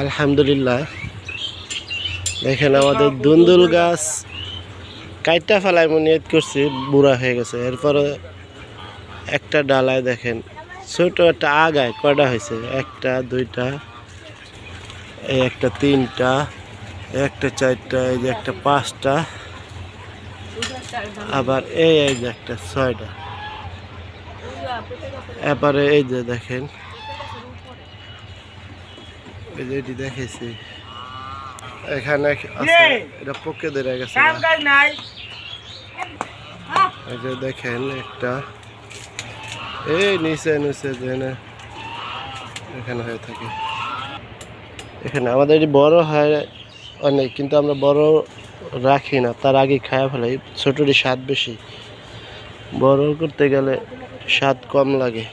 আলহামদুলিল্লাহ। দেখেন আমাদের দুন্দুল গাছ কাইটটা ফেলায় মনে নিয়ত করছি, বুড়া হয়ে গেছে। এরপরে একটা ডালায় দেখেন, ছোট একটা আগায় কটা হয়েছে? একটা, দুইটা, এই একটা তিনটা একটা চারটা, এই যে একটা পাঁচটা, আবার এই এই যে একটা ছয়টা। এবারে এই যে দেখেন এই যে এটি দেখেছি এখানে আছে এটা পকে ধরে গেছে এই যে দেখেন একটা। এই নিচে নিচে যে না এখানে হয়ে থাকে। এখানে আমাদের এটি বড় হয় অনেক কিন্তু আমরা বড় রাখি না। তার আগে খাওয়া ফেলাই ছোটটি স্বাদ বেশি। বড় করতে গেলে স্বাদ কম লাগে।